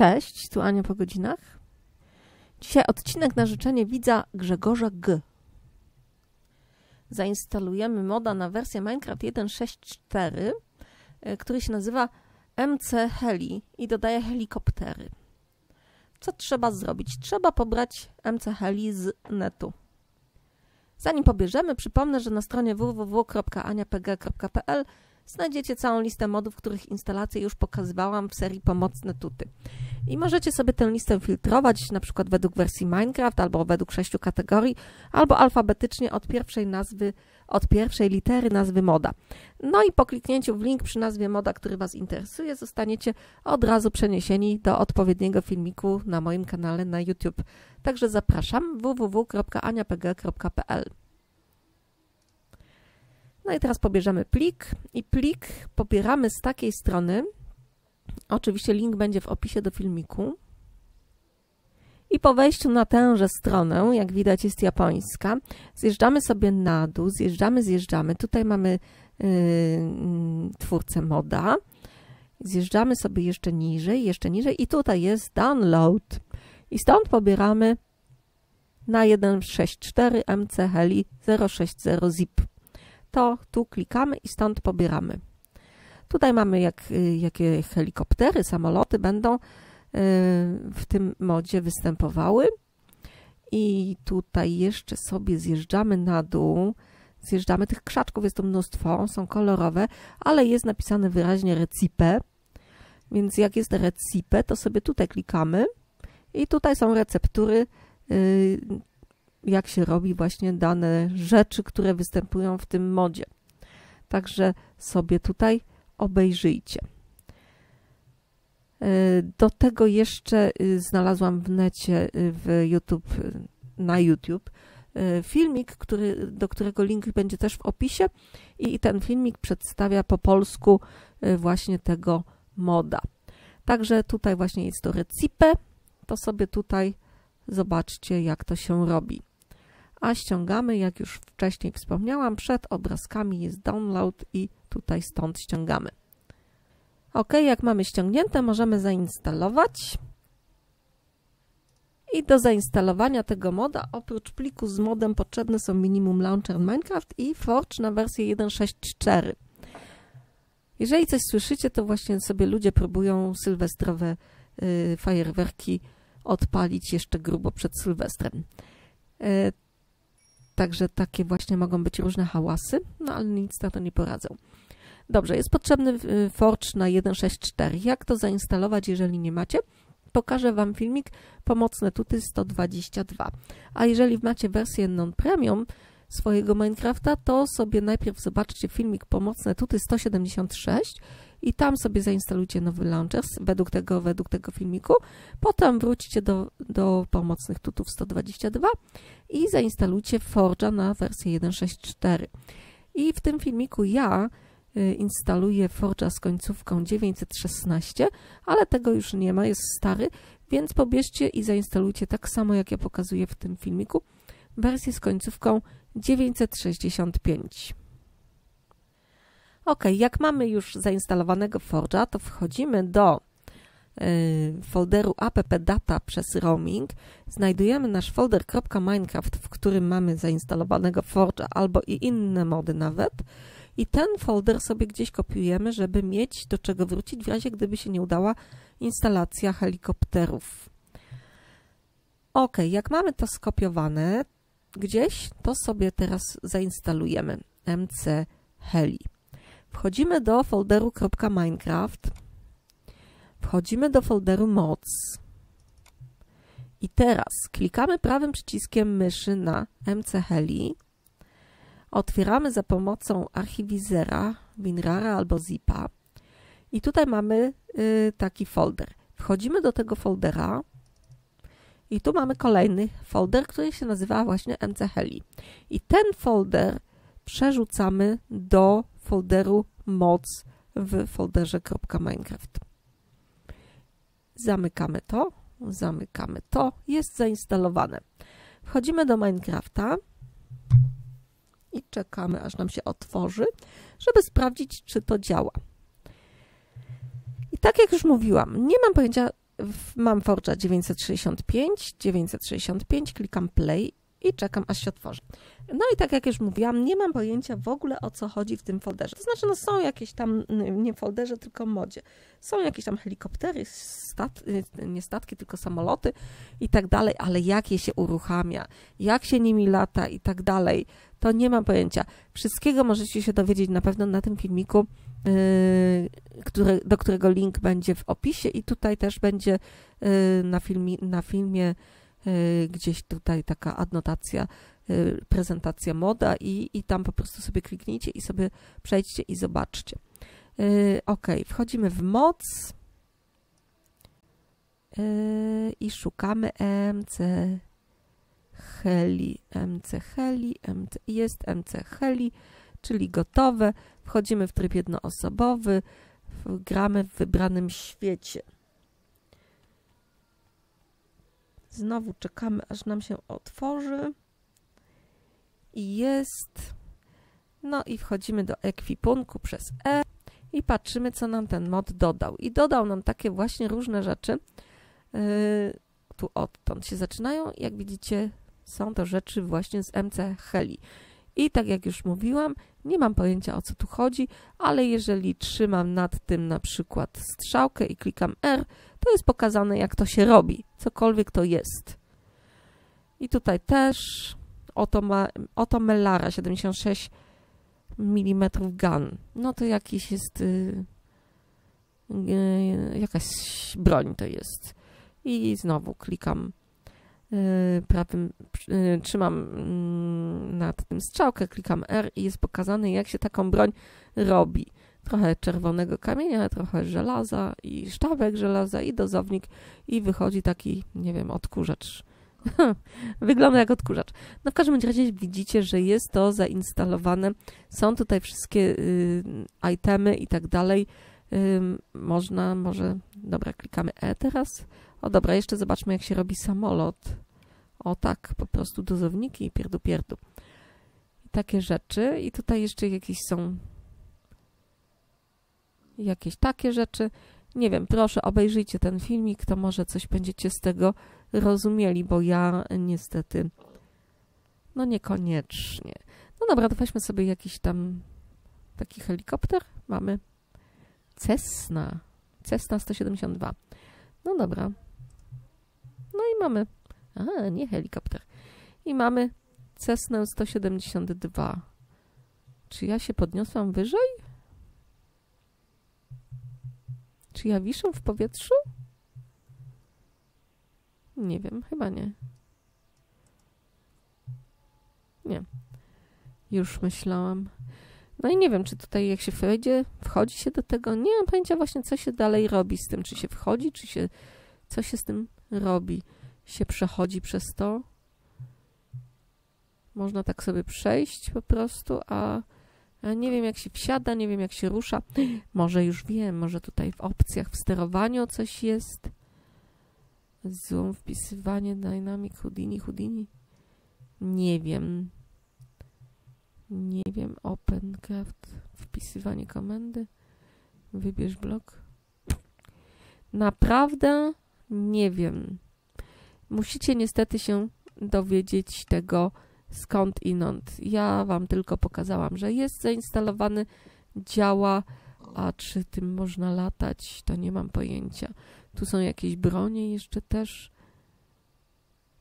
Cześć, tu Ania po godzinach. Dzisiaj odcinek na życzenie widza Grzegorza G. Zainstalujemy moda na wersję Minecraft 1.6.4, y, który się nazywa MC Heli i dodaje helikoptery. Co trzeba zrobić? Trzeba pobrać MC Heli z netu. Zanim pobierzemy, przypomnę, że na stronie www.aniapg.pl znajdziecie całą listę modów, których instalację już pokazywałam w serii Pomocne Tuty. I możecie sobie tę listę filtrować, na przykład według wersji Minecraft, albo według sześciu kategorii, albo alfabetycznie od pierwszej nazwy, od pierwszej litery nazwy moda. No i po kliknięciu w link przy nazwie moda, który Was interesuje, zostaniecie od razu przeniesieni do odpowiedniego filmiku na moim kanale na YouTube. Także zapraszam www.aniapg.pl no i teraz pobierzemy plik i plik pobieramy z takiej strony. Oczywiście link będzie w opisie do filmiku. I po wejściu na tęże stronę, jak widać jest japońska, zjeżdżamy sobie na dół, zjeżdżamy, zjeżdżamy. Tutaj mamy yy, twórcę moda. Zjeżdżamy sobie jeszcze niżej, jeszcze niżej i tutaj jest download. I stąd pobieramy na 164 MC Heli 060 zip to tu klikamy i stąd pobieramy. Tutaj mamy jak, y, jakie helikoptery, samoloty będą y, w tym modzie występowały. I tutaj jeszcze sobie zjeżdżamy na dół. Zjeżdżamy tych krzaczków, jest to mnóstwo, są kolorowe, ale jest napisane wyraźnie recipe. Więc jak jest recipe, to sobie tutaj klikamy i tutaj są receptury y, jak się robi właśnie dane rzeczy, które występują w tym modzie. Także sobie tutaj obejrzyjcie. E, do tego jeszcze y, znalazłam w necie, y, w YouTube, y, na YouTube filmik, który, do którego link będzie też w opisie i ten filmik przedstawia po polsku właśnie tego moda. Także tutaj właśnie jest to recipe, to sobie tutaj zobaczcie jak to się robi a ściągamy, jak już wcześniej wspomniałam, przed obrazkami jest download i tutaj stąd ściągamy. Ok, jak mamy ściągnięte, możemy zainstalować. I do zainstalowania tego moda, oprócz pliku z modem potrzebne są minimum launcher Minecraft i Forge na wersję 1.6.4. Jeżeli coś słyszycie, to właśnie sobie ludzie próbują sylwestrowe y, fajerwerki odpalić jeszcze grubo przed Sylwestrem. Y, Także takie właśnie mogą być różne hałasy, no ale nic na to nie poradzą. Dobrze, jest potrzebny y, Forge na 1.6.4. Jak to zainstalować, jeżeli nie macie? Pokażę Wam filmik Pomocne Tuty 122. A jeżeli macie wersję non-premium swojego Minecrafta, to sobie najpierw zobaczcie filmik Pomocne Tuty 176 i tam sobie zainstalujcie nowy launcher według tego, według tego filmiku. Potem wróćcie do, do pomocnych tutów 122 i zainstalujcie Forge'a na wersję 1.6.4. I w tym filmiku ja y, instaluję Forge'a z końcówką 916, ale tego już nie ma, jest stary, więc pobierzcie i zainstalujcie tak samo jak ja pokazuję w tym filmiku wersję z końcówką 965. Ok, jak mamy już zainstalowanego Forge'a, to wchodzimy do y, folderu appdata przez roaming, znajdujemy nasz folder .minecraft, w którym mamy zainstalowanego Forge'a albo i inne mody nawet i ten folder sobie gdzieś kopiujemy, żeby mieć do czego wrócić w razie gdyby się nie udała instalacja helikopterów. Ok, jak mamy to skopiowane gdzieś, to sobie teraz zainstalujemy MC Heli. Wchodzimy do folderu .minecraft. Wchodzimy do folderu mods. I teraz klikamy prawym przyciskiem myszy na mcheli. Otwieramy za pomocą archiwizera, WinRARa albo zipa. I tutaj mamy y, taki folder. Wchodzimy do tego foldera i tu mamy kolejny folder, który się nazywa właśnie mcheli. I ten folder przerzucamy do folderu moc w folderze .minecraft. Zamykamy to, zamykamy to, jest zainstalowane. Wchodzimy do Minecrafta i czekamy, aż nam się otworzy, żeby sprawdzić, czy to działa. I tak jak już mówiłam, nie mam pojęcia, mam Forge'a 965, 965, klikam play i czekam, aż się otworzy. No i tak jak już mówiłam, nie mam pojęcia w ogóle o co chodzi w tym folderze. To znaczy, no są jakieś tam, nie folderze, tylko modzie. Są jakieś tam helikoptery, stat, y, nie statki, tylko samoloty i tak dalej, ale jak je się uruchamia, jak się nimi lata i tak dalej, to nie mam pojęcia. Wszystkiego możecie się dowiedzieć na pewno na tym filmiku, yy, który, do którego link będzie w opisie i tutaj też będzie yy, na, filmi, na filmie gdzieś tutaj taka adnotacja Y, prezentacja moda i, i tam po prostu sobie kliknijcie i sobie przejdźcie i zobaczcie. Y, ok, wchodzimy w moc y, i szukamy MC Heli. MC Heli, MC, jest MC Heli, czyli gotowe. Wchodzimy w tryb jednoosobowy, gramy w wybranym świecie. Znowu czekamy, aż nam się otworzy i jest. No i wchodzimy do ekwipunku przez E i patrzymy, co nam ten mod dodał. I dodał nam takie właśnie różne rzeczy. Yy, tu odtąd się zaczynają. Jak widzicie, są to rzeczy właśnie z MC Heli. I tak jak już mówiłam, nie mam pojęcia o co tu chodzi, ale jeżeli trzymam nad tym na przykład strzałkę i klikam R, to jest pokazane jak to się robi, cokolwiek to jest. I tutaj też Oto, ma, oto Mellara 76 mm gun. No to jakiś jest y, y, jakaś broń to jest. I znowu klikam y, prawym, y, trzymam mm, nad tym strzałkę, klikam R i jest pokazane jak się taką broń robi. Trochę czerwonego kamienia, trochę żelaza i sztabek żelaza i dozownik i wychodzi taki, nie wiem, odkurzacz Wygląda jak odkurzacz. No w każdym razie widzicie, że jest to zainstalowane. Są tutaj wszystkie y, itemy i tak dalej. Y, można, może, dobra, klikamy E teraz. O dobra, jeszcze zobaczmy jak się robi samolot. O tak, po prostu dozowniki i pierdu pierdu. Takie rzeczy. I tutaj jeszcze jakieś są jakieś takie rzeczy. Nie wiem, proszę obejrzyjcie ten filmik, to może coś będziecie z tego rozumieli, bo ja niestety, no niekoniecznie. No dobra, to weźmy sobie jakiś tam taki helikopter. Mamy Cessna, Cessna 172. No dobra. No i mamy, a nie helikopter. I mamy Cessnę 172. Czy ja się podniosłam wyżej? Czy ja wiszę w powietrzu? Nie wiem, chyba nie. Nie. Już myślałam. No i nie wiem, czy tutaj jak się wejdzie, wchodzi się do tego, nie mam pojęcia właśnie, co się dalej robi z tym, czy się wchodzi, czy się, co się z tym robi. Się przechodzi przez to. Można tak sobie przejść po prostu, a, nie wiem, jak się wsiada, nie wiem, jak się rusza. Może już wiem, może tutaj w opcjach w sterowaniu coś jest. Zoom, wpisywanie Dynamic Houdini, Houdini. Nie wiem. Nie wiem. OpenCraft, wpisywanie komendy. Wybierz blok. Naprawdę nie wiem. Musicie niestety się dowiedzieć tego skąd inąd. Ja wam tylko pokazałam, że jest zainstalowany, działa, a czy tym można latać, to nie mam pojęcia. Tu są jakieś bronie jeszcze też.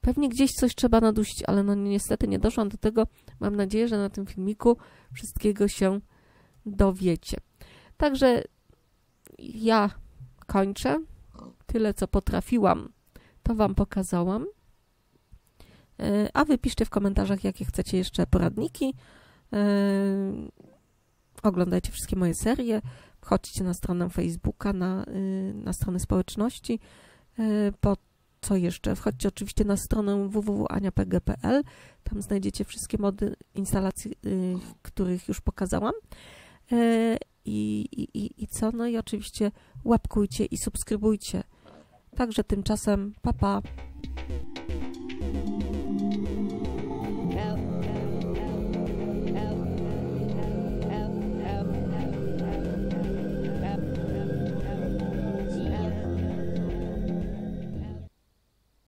Pewnie gdzieś coś trzeba nadusić, ale no niestety nie doszłam do tego. Mam nadzieję, że na tym filmiku wszystkiego się dowiecie. Także ja kończę. Tyle, co potrafiłam, to Wam pokazałam. E, a wy piszcie w komentarzach, jakie chcecie jeszcze poradniki. E, oglądajcie wszystkie moje serie. Chodźcie na stronę Facebooka, na, y, na stronę społeczności. Y, po co jeszcze? Wchodźcie oczywiście na stronę www.aniapg.pl. Tam znajdziecie wszystkie mody instalacji, y, których już pokazałam. I, i, I co? No i oczywiście łapkujcie i subskrybujcie. Także tymczasem, papa. Pa.